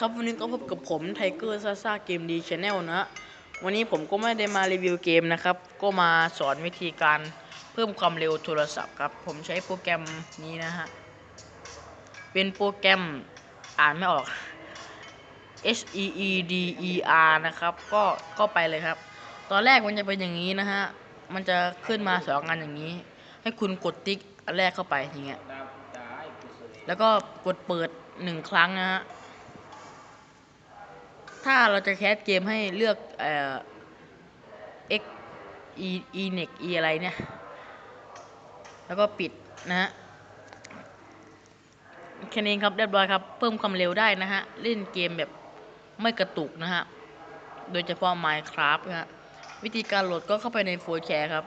ครับวันนี้ก็พบกับผมไทเกอร์ซ่าซ่าเกมดีชาแนลนะวันนี้ผมก็ไม่ได้มารีวิวเกมนะครับ ก็มาสอนวิธีการเพิ่มความเร็วโทรศัพท์ครับ ผมใช้โปรแกรมนี้นะฮะ เป็นโปรแกรมอ่านไม่ออก H E E D E R นะครับ ก็ก็ไปเลยครับ ตอนแรกมันจะเป็นอย่างนี้นะฮะ มันจะขึ้นมาสองอันอย่างนี้ ให้คุณกดติ๊กอันแรกเข้าไปอย่างเงี้ยแล้วก็กดเปิดหนึ่งครั้งนะฮะ ถ้าเราจะแคสเกมให้เลือกเอ่อ x e e n e x e อะไรเนี่ย แล้วก็ปิดนะฮะแค่นี้ครับเรียบร้อยครับ เพิ่มความเร็วได้นะฮะ เล่นเกมแบบไม่กระตุกนะฮะ โดยเฉพาะ Minecraft นะฮะ วิธีการโหลดก็เข้าไปในโฟล์แชร์ครับ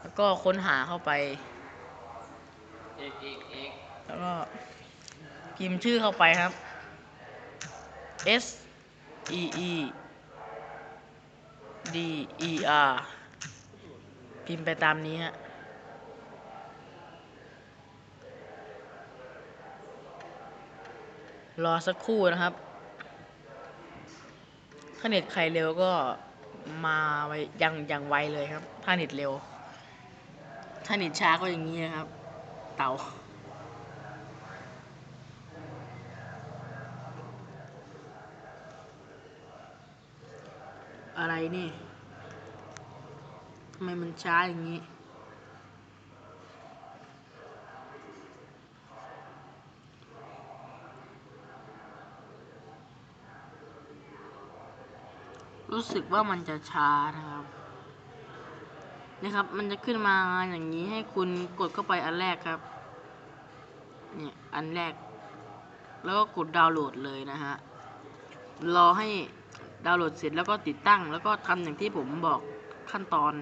แล้วก็ค้นหาเข้าไป แล้วก็พิมพ์ชื่อเข้าไปครับ S E E D E R พิมพ์ไปตามนี้ฮะ รอสักครู่นะครับ ถ้าเน็ตใครเร็วก็มาไว้ยังยังไวเลยครับ ถ้าเน็ตเร็ว ถ้าเน็ตช้าก็อย่างนี้นะครับ เต่า อะไรนี่ทำไมมันช้าอย่างนี้ รู้สึกว่ามันจะช้านะครับ นะครับ มันจะขึ้นมาอย่างนี้ให้คุณกดเข้าไปอันแรกครับ เนี่ย อันแรก แล้วก็กดดาวน์โหลดเลยนะฮะ รอให้ ดาวน์โหลดเสร็จแล้วก็ติดตั้ง แล้วก็ทำอย่างที่ผมบอกขั้นตอน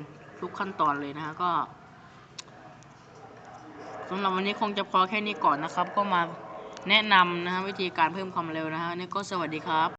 ทุกขั้นตอนเลยนะฮะก็สำหรับวันนี้คงจะพอแค่นี้ก่อนนะครับ ก็มาแนะนำนะฮะวิธีการเพิ่มความเร็วนะฮะนี่ก็สวัสดีครับ